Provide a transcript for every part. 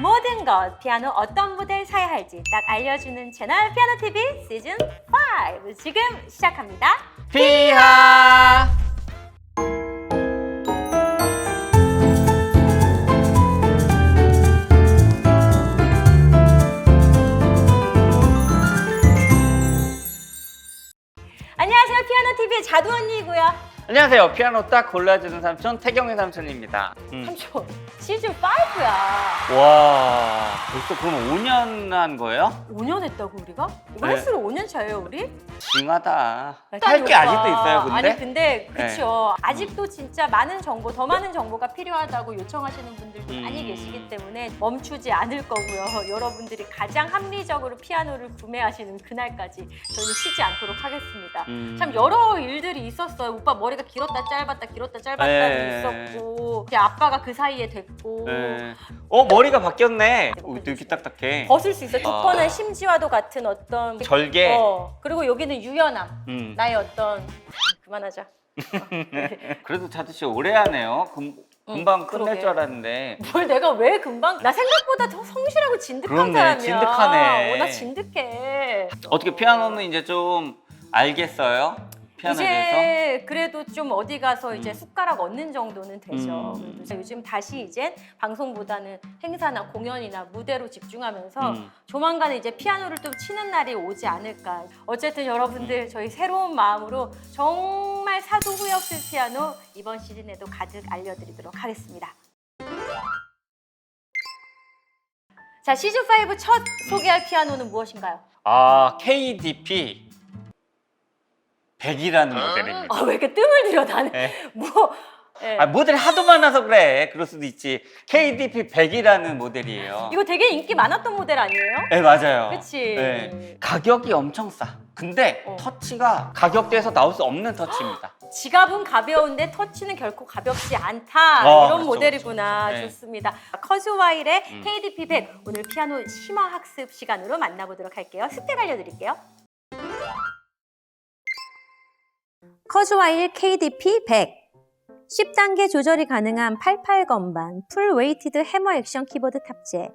모든 것 피아노 어떤 모델 사야 할지 딱 알려주는 채널 피아노 TV 시즌 5 지금 시작합니다. 피하 안녕하세요 피아노 TV의 자두 언니고요. 안녕하세요 피아노 딱 골라주는 삼촌 태경의 삼촌입니다 음. 삼촌 시즌 5야. 와 벌써 그럼 5년 한 거예요? 5년 했다고 우리가? 이거 네. 횟수로 5년 차예요 우리? 징하다 아니, 할게 오빠. 아직도 있어요 근데? 네. 아니 근데 그쵸 아직도 진짜 많은 정보 더 많은 정보가 필요하다고 요청하시는 분들도 음. 많이 계시기 때문에 멈추지 않을 거고요 여러분들이 가장 합리적으로 피아노를 구매하시는 그날까지 저희는 쉬지 않도록 하겠습니다 음. 참 여러 일들이 있었어요 오빠 머리 가 길었다 짧았다 길었다 짧았다 네. 있었고 이제 아빠가 그 사이에 됐고 네. 어 머리가 바뀌었네 오, 되게 딱딱해 벗을 수 있어요 두 아. 심지와도 같은 어떤 절개 어, 그리고 여기는 유연함 음. 나의 어떤 그만하자 그래도 자두 씨 오래 하네요 금, 금방 응, 끝낼 그러게. 줄 알았는데 뭘 내가 왜 금방 나 생각보다 더 성실하고 진득한 그렇네, 사람이야 진득하네. 어, 나 진득해 어떻게 피아노는 이제 좀 알겠어요? 피아노에 대해서? 이제 그래도 좀 어디 가서 이제 음. 숟가락 얻는 정도는 되죠. 음. 요즘 다시 이제 방송보다는 행사나 공연이나 무대로 집중하면서 음. 조만간 이제 피아노를 좀 치는 날이 오지 않을까. 어쨌든 여러분들 저희 새로운 마음으로 정말 사도 후회 없을 피아노 이번 시즌에도 가득 알려드리도록 하겠습니다. 자 시즌 5첫 소개할 피아노는 무엇인가요? 아 KDP 100이라는 모델입니다. 아 왜 이렇게 뜸을 들여 나는 네. 뭐? 예. 아, 모델 하도 많아서 그래. 그럴 수도 있지. KDP 100이라는 모델이에요. 이거 되게 인기 많았던 모델 아니에요? 네 맞아요. 그치. 네. 가격이 엄청 싸. 근데 어. 터치가 가격대에서 나올 수 없는 터치입니다. 지갑은 가벼운데 터치는 결코 가볍지 않다 어, 이런 그렇죠, 모델이구나 그렇죠. 네. 좋습니다 커즈와일의 음. KDP 100 오늘 피아노 심화 학습 시간으로 만나보도록 할게요 스펙 알려드릴게요 커즈와일 KDP 100 10단계 조절이 가능한 88 건반 풀 웨이티드 해머 액션 키보드 탑재.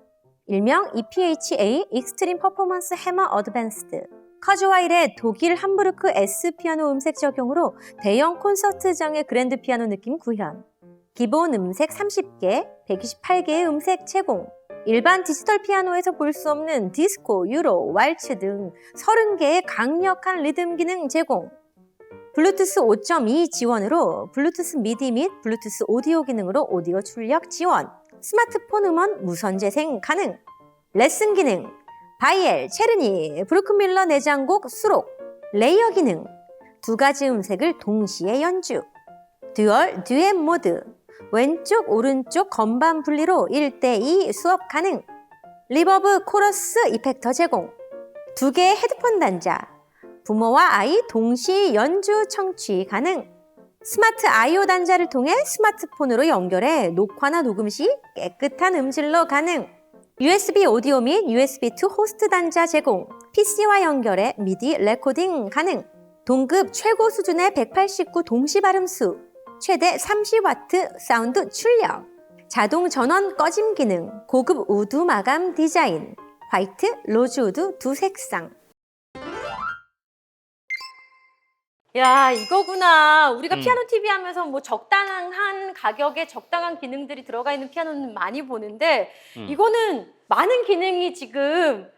일명 EPHA 익스트림 퍼포먼스 해머 어드밴스드. 커즈와일의 독일 함부르크 S 피아노 음색 적용으로 대형 콘서트장의 그랜드 피아노 느낌 구현. 기본 음색 30개, 128개의 음색 제공. 일반 디지털 피아노에서 볼 수 없는 디스코, 유로, 왈츠 등 30개의 강력한 리듬 기능 제공 블루투스 5.2 지원으로 블루투스 미디 및 블루투스 오디오 기능으로 오디오 출력 지원 스마트폰 음원 무선 재생 가능 레슨 기능 바이엘, 체르니, 브루크밀러 내장곡 수록, 레이어 기능, 두 가지 음색을 동시에 연주, 듀얼, 듀엣 모드, 왼쪽, 오른쪽 건반 분리로 1대2 수업 가능, 리버브, 코러스, 이펙터 제공, 두 개의 헤드폰 단자, 부모와 아이 동시 연주 청취 가능, 스마트 아이오 단자를 통해 스마트폰으로 연결해 녹화나 녹음 시 깨끗한 음질로 가능, USB 오디오 및 USB2 호스트 단자 제공, PC와 연결해 미디 레코딩 가능, 동급 최고 수준의 189 동시 발음수, 최대 30W 사운드 출력, 자동 전원 꺼짐 기능, 고급 우드 마감 디자인, 화이트, 로즈 우드 두 색상. 야 이거구나 우리가 음. 피아노 TV 하면서 뭐 적당한 가격에 적당한 기능들이 들어가 있는 피아노는 많이 보는데 음. 이거는 많은 기능이 지금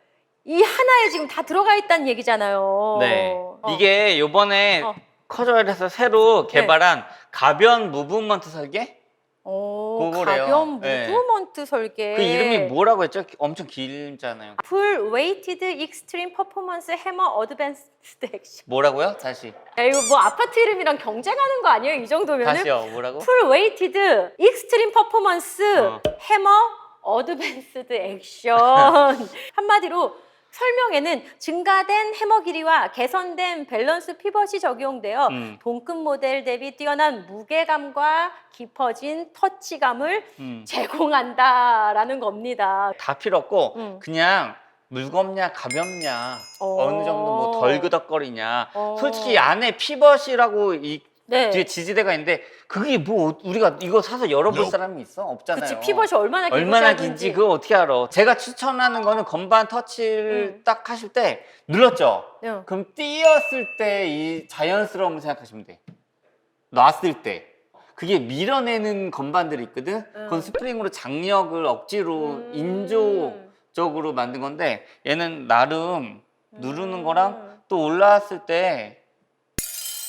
이 하나에 지금 다 들어가 있다는 얘기잖아요. 네. 어. 이게 요번에 어. 커저일에서 새로 개발한 가변 무브먼트 설계? 오, 그거래요. 가변 네. 무브먼트 설계. 그 이름이 뭐라고 했죠? 엄청 길잖아요. 풀 웨이티드 익스트림 퍼포먼스 해머 어드밴스드 액션. 뭐라고요? 다시. 야, 이거 뭐 아파트 이름이랑 경쟁하는 거 아니에요? 이 정도면은? 다시요. 뭐라고? 풀 웨이티드 익스트림 퍼포먼스 어. 해머 어드밴스드 액션 한마디로 설명에는 증가된 해머 길이와 개선된 밸런스 피벗이 적용되어 음. 동급 모델 대비 뛰어난 무게감과 깊어진 터치감을 음. 제공한다라는 겁니다. 다 필요 없고 음. 그냥 무겁냐 가볍냐 어. 어느 정도 뭐 덜 그덕거리냐 어. 솔직히 안에 피벗이라고 이 네. 뒤에 지지대가 있는데 그게 뭐 우리가 이거 사서 열어볼 사람이 있어? 없잖아요. 그치 피벗이 얼마나 길고 얼마나. 긴지 그거 어떻게 알아? 제가 추천하는 거는 건반 터치를 음. 딱 하실 때 눌렀죠. 응. 그럼 띄었을 때 이 자연스러움을 생각하시면 돼. 놨을 때. 그게 밀어내는 건반들이 있거든. 그건 음. 스프링으로 장력을 억지로 음. 인조적으로 만든 건데 얘는 나름 누르는 음. 거랑 또 올라왔을 때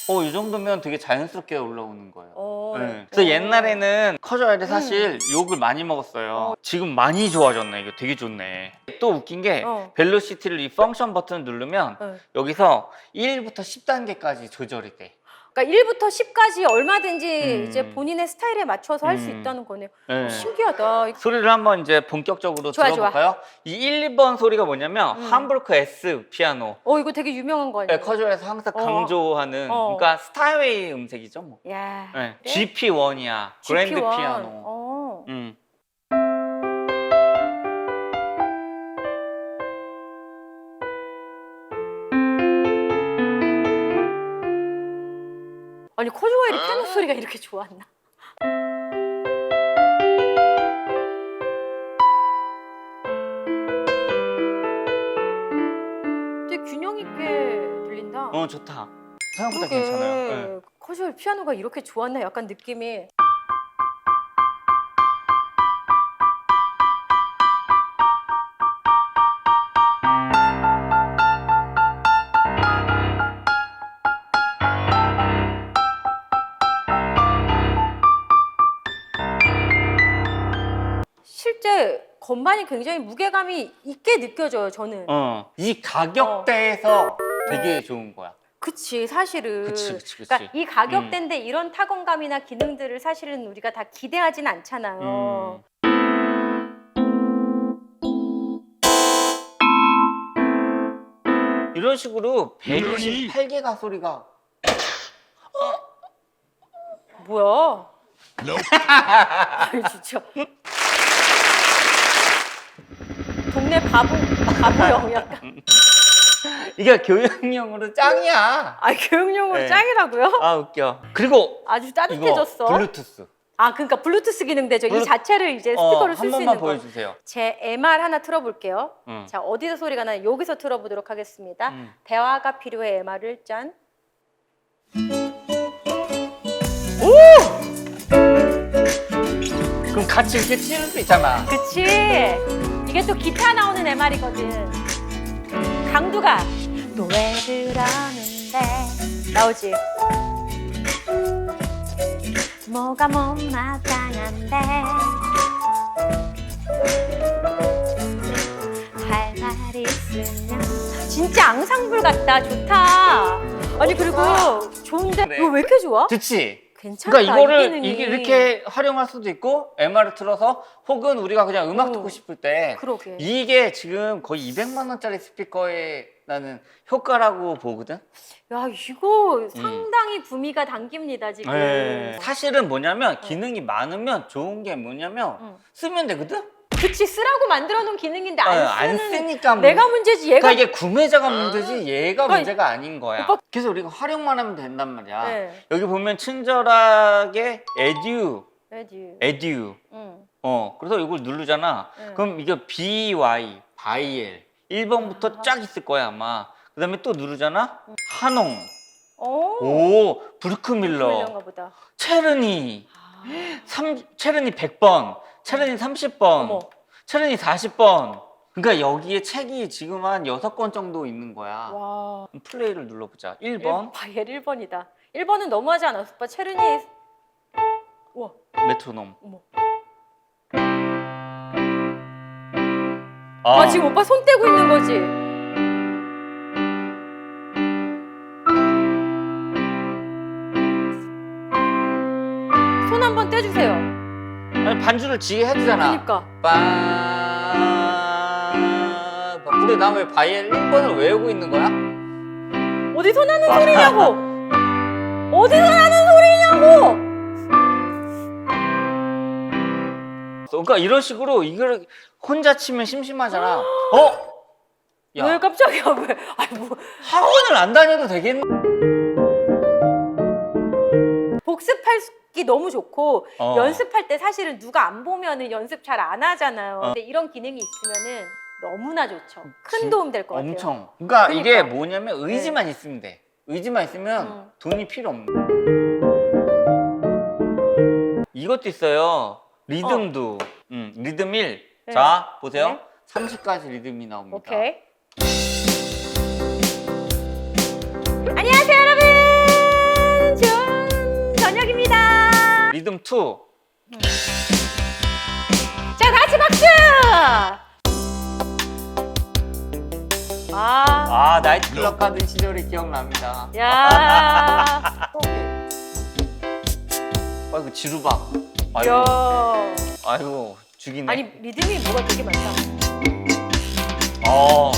어, 이 정도면 되게 자연스럽게 올라오는 거예요. 어. 네. 그래서 어. 옛날에는 커져야 사실 욕을 많이 먹었어요. 지금 많이 좋아졌네. 이거 되게 좋네. 또 웃긴 게 어. 벨로시티를 이 펑션 버튼을 누르면 어. 여기서 1부터 10단계까지 조절이 돼. 그러니까 1부터 10까지 얼마든지 음. 이제 본인의 스타일에 맞춰서 할 수 음. 있다는 거네요. 네. 신기하다. 소리를 한번 이제 본격적으로 좋아, 들어볼까요? 이 1, 2번 소리가 뭐냐면 음. 함부르크 S 피아노. 어 이거 되게 유명한 거 아니에요? 네, 커져에서 항상 어. 강조하는 어. 그러니까 스타일웨이 음색이죠. 뭐. 야. 네. 그래? GP1이야. 그랜드 GP1. 피아노. 어. 아니 코즈웨일이 피아노 소리가 이렇게 좋았나? 되게 균형 있게 들린다. 어 좋다. 생각보다 괜찮아요. 네. 코즈웨일 피아노가 이렇게 좋았나? 약간 느낌이. 건반이 굉장히 무게감이 있게 느껴져요. 저는. 어, 이 가격대에서 되게 좋은 거야. 그치 사실은. 그치, 그치, 그치. 그러니까 이 가격대인데 이런 타건감이나 기능들을 사실은 우리가 다 기대하진 않잖아요. 음. 이런 식으로 128개가 소리가 뭐야? 아니 진짜. 동네 바보 바보형 약간. 이게 교육용으로 짱이야. 아 교육용으로 네. 짱이라고요? 아 웃겨. 그리고 아주 이거 따뜻해졌어. 블루투스. 아 그러니까 블루투스 기능 되죠. 이 블루- 자체를 이제 어, 스피커로 한쓸수 번만 있는 거. 보여주세요. 제 MR 하나 틀어볼게요. 응. 자 어디서 소리가 나요? 여기서 틀어보도록 하겠습니다. 음. 대화가 필요해 MR을 짠. 그럼 같이 이렇게 치는 수 있잖아. 그치? 이게 또 기타 나오는 MR이거든. 강두가 또왜 그러는데 나오지? 뭐가 못마땅한데 할 말 있으면 진짜 앙상블 같다 좋다 아니 그리고 좋은데 그래. 이거 왜 이렇게 좋아? 좋지. 괜찮다 그러니까 이거를 이 이렇게 활용할 수도 있고 MR을 틀어서 혹은 우리가 그냥 음악 어. 듣고 싶을 때 그러게 이게 지금 거의 200만 원짜리 스피커에 나는 효과라고 보거든. 야 이거 상당히 구미가 당깁니다 지금. 음. 네. 사실은 뭐냐면 기능이 많으면 좋은 게 뭐냐면 응. 쓰면 되거든. 그치 쓰라고 만들어 놓은 기능인데 어, 안안 쓰는 쓰니까 문- 내가 문제지 얘가 그러니까 이게 구매자가 문제지 얘가 그러니까 문제가 아닌 거야. 오빠- 그래서 우리가 활용만 하면 된단 말이야. 네. 여기 보면 친절하게 에듀, 에듀. 에듀. 응. 어, 그래서 이걸 누르잖아. 네. 그럼 이게 BY, 바이엘 1번부터 아. 쫙 있을 거야 아마. 그 다음에 또 누르잖아. 한홍, 어. 오, 브루크밀러, 보다. 체르니, 아. 삼, 체르니 100번, 체르니 30번, 어머. 체르니 40번. 그러니까 여기에 책이 지금 한 6권 정도 있는 거야. 와. 플레이를 눌러보자. 1번 바이엘 1번이다. 1번은 너무하지 않았어? 오빠 체르니. 와. 메트로놈. 어머. 아, 아 지금 오빠 손 떼고 있는 거지? 반주를 지게 해주잖아. 그러니까. 빠. 근데 나 왜 바이엘 1번을 외우고 있는 거야? 어디서 나는 소리냐고! 어디서 나는 소리냐고! 그러니까 이런 식으로 이걸 혼자 치면 심심하잖아. 어? 야, 왜 깜짝이야 왜? 아이 뭐 학원을 안 다녀도 되겠네. 복습하기 너무 좋고 어. 연습할 때 사실은 누가 안 보면은 연습 잘 안 하잖아요. 어. 근데 이런 기능이 있으면은 너무나 좋죠. 큰 진- 도움 될 것 같아요. 엄청. 그러니까, 그러니까. 이게 뭐냐면 의지만 있으면 돼. 의지만 있으면 음. 돈이 필요 없는. 이것도 있어요. 리듬도. 음, 리듬 1. 네. 자, 보세요. 네. 30가지 리듬이 나옵니다. 오케이. 안녕하세요, 리듬 2. 자, 다 같이 박수! 아, 아, 나이트클럽 가던 시절이 기억납니다. 야, 아이고, 지루박. 아이고, 야. 아이고, 죽이네. 아니 리듬이 뭐가 되게 많다. 어.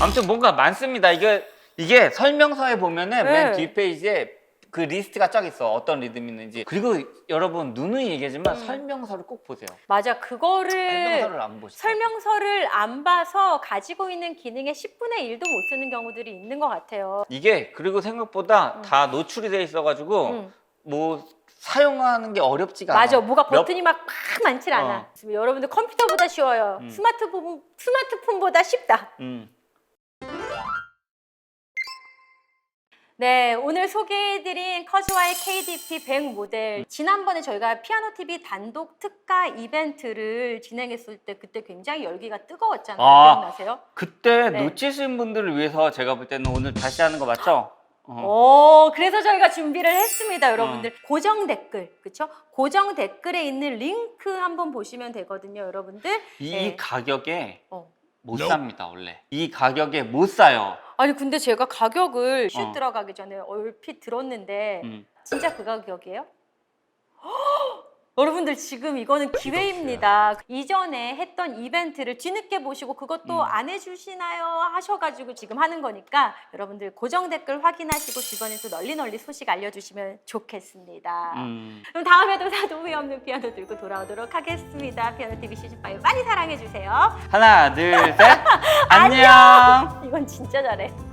아무튼 뭔가 많습니다. 이게 이게 설명서에 보면은 네. 맨 뒷페이지에 그 리스트가 쫙 있어. 어떤 리듬이 있는지. 그리고 여러분 누누이 얘기하지만 음. 설명서를 꼭 보세요. 맞아, 그거를 설명서를 안 보시죠. 설명서를 안 봐서 가지고 있는 기능의 10분의 1도 못 쓰는 경우들이 있는 것 같아요. 이게 그리고 생각보다 음. 다 노출이 돼 있어가지고 음. 뭐 사용하는 게 어렵지가 않아. 맞아, 뭐가 몇- 버튼이 막, 막 많진 않아. 어. 지금 여러분들 컴퓨터보다 쉬워요. 음. 스마트폰 스마트폰보다 쉽다. 음. 네, 오늘 소개해드린 커즈와의 KDP 100 모델. 지난번에 저희가 피아노 TV 단독 특가 이벤트를 진행했을 때 그때 굉장히 열기가 뜨거웠잖아요. 아. 기억나세요? 그때 네. 놓치신 분들을 위해서 제가 볼 때는 오늘 다시 하는 거 맞죠? 어. 오, 그래서 저희가 준비를 했습니다, 여러분들. 고정 댓글, 그쵸? 고정 댓글에 있는 링크 한번 보시면 되거든요, 여러분들. 이 네. 가격에 어. 못 삽니다 원래. 이 가격에 못 사요. 아니, 근데 제가 가격을 슛 어. 들어가기 전에 얼핏 들었는데, 음. 진짜 그 가격이에요? 헉! 여러분들 지금 이거는 기회입니다. 이전에 했던 이벤트를 뒤늦게 보시고 그것도 음. 안 해주시나요 하셔가지고 지금 하는 거니까 여러분들 고정 댓글 확인하시고 주변에 또 널리 널리 소식 알려주시면 좋겠습니다. 음. 그럼 다음에도 사도 후회 없는 피아노 들고 돌아오도록 하겠습니다. 피아노 TV 시즌 5 많이 사랑해 주세요. 하나, 둘, 셋. 안녕. 이건 진짜 잘해.